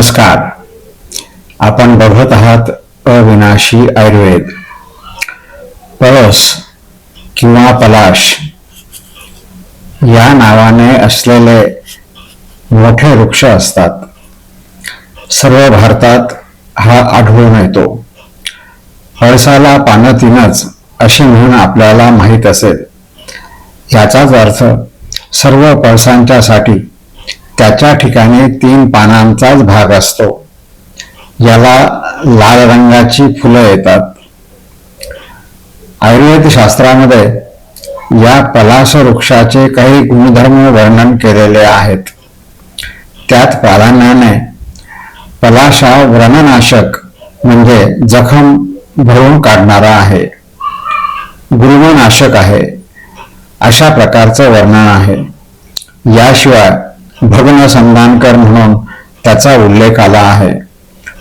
नमस्कार. आपण बघत आहात अविनाशी आयुर्वेद. पळस किंवा पलाश या नावाने असलेले मोठे वृक्ष असतात. सर्व भारतात हा आढळून येतो. पळसाला पानं तीनच अशी म्हणून आपल्याला माहीत असेल. याचाच अर्थ सर्व पळसांच्यासाठी त्याच्या ठिकाणी तीन पानांचाच भाग असतो. याला लाल रंगाची फुलं येतात. आयुर्वेद शास्त्रामध्ये या पलाश वृक्षाचे काही गुणधर्म वर्णन केलेले आहेत. त्यात प्राधान्याने पलाश व्रणनाशक म्हणजे जखम भरून काढणारा आहे. गुरुमनाशक आहे. अशा प्रकारचं वर्णन आहे. याशिवाय भग्न संधानकर म्हणून त्याचा उल्लेख आला आहे.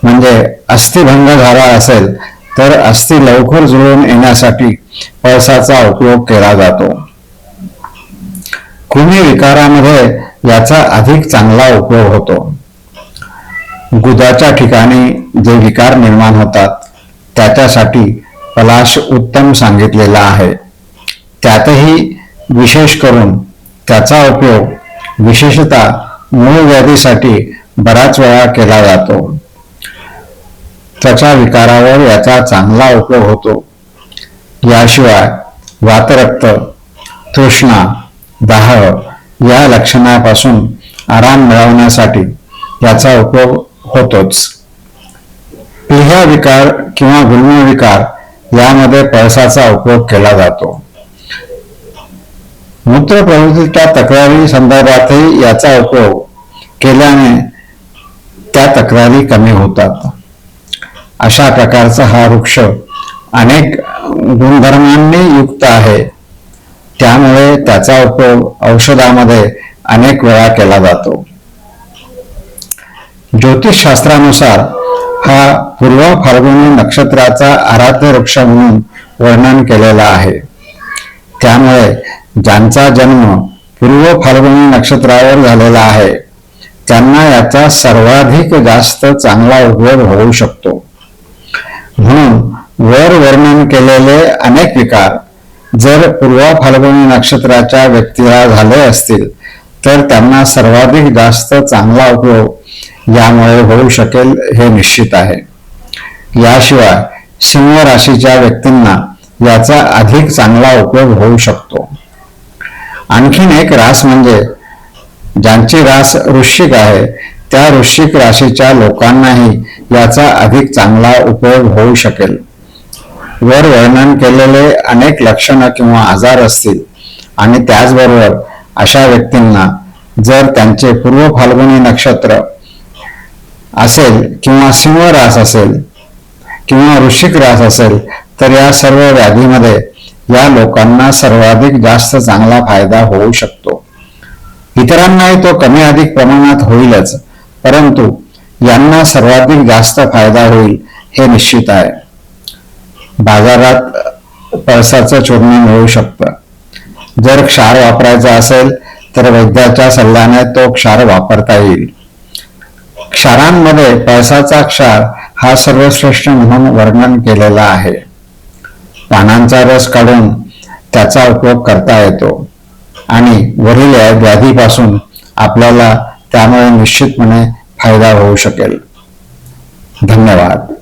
म्हणजे अस्थिभंग झाला असेल तर अस्थि लवकर जुळून येण्यासाठी पळसाचा उपयोग केला जातो. कुणी विकारामध्ये याचा अधिक चांगला उपयोग होतो. गुदाच्या ठिकाणी जे विकार निर्माण होतात त्याच्यासाठी पलाश उत्तम सांगितलेला आहे. त्यातही विशेष करून त्याचा उपयोग विशेषतः मूळ व्याधीसाठी बराच वेळा केला जातो. त्वचा विकारावर याचा चांगला उपयोग होतो. याशिवाय वातरक्त तृष्णा दाह या लक्षणापासून आराम मिळवण्यासाठी याचा उपयोग होतोच. पिह्या विकार किंवा गुल्म विकार यामध्ये पळसाचा उपयोग केला जातो. मूत्र प्रवृत्तीच्या तक्रारी संदर्भातही याचा उपयोग केल्याने त्या तक्रारी कमी होतात. अशा प्रकारचा हा वृक्ष अनेक गुणधर्मांनी युक्त आहे. त्यामुळे त्याचा उपयोग औषधामध्ये अनेक वेळा केला जातो. ज्योतिषशास्त्रानुसार हा पूर्व फाल्गुनी नक्षत्राचा आराध्य वृक्ष म्हणून वर्णन केलेला आहे. त्यामुळे ज्यांचा जन्म पूर्व फाल्गुनी नक्षत्रावर झालेला आहे त्यांना याचा सर्वाधिक जास्त चांगला उपयोग होऊ शकतो. म्हणून वर वर्णन केलेले अनेक विकार जर पूर्व फाल्गुनी नक्षत्राच्या व्यक्तीला झाले असतील तर त्यांना सर्वाधिक जास्त चांगला उपयोग यामुळे होऊ शकेल हे निश्चित आहे. याशिवाय सिंह राशीच्या व्यक्तींना याचा अधिक चांगला उपयोग होऊ शकतो. आणखीन एक रास म्हणजे ज्यांची रास वृश्चिक आहे त्या वृश्चिक राशीच्या लोकांनाही याचा अधिक चांगला उपयोग होऊ शकेल. वर वर्णन केलेले अनेक लक्षणं किंवा आजार असतील आणि त्याचबरोबर अशा व्यक्तींना जर त्यांचे पूर्व फाल्गुनी नक्षत्र असेल किंवा सिंह रास असेल किंवा वृश्चिक रास असेल तर या सर्व व्याधीमध्ये या लोकांना सर्वाधिक जास्त चांगला फायदा होऊ शकतो. इतरांनाही तो कमी अधिक प्रमाणात होईलच परंतु यांना सर्वाधिक जास्त फायदा होईल हे निश्चित आहे. बाजारात पळसाचं चूर्ण मिळू शकतं. जर क्षार वापरायचा असेल तर वैद्याच्या सल्ल्याने तो क्षार वापरता येईल. क्षारांमध्ये पळसाचा क्षार हा सर्वश्रेष्ठ म्हणून वर्णन केलेला आहे. पानांचा रस काढून त्याचा उपयोग करता येतो. आणि वरील या व्याधीपासून आपल्याला त्यामुळे निश्चितपणे फायदा होऊ शकेल. धन्यवाद.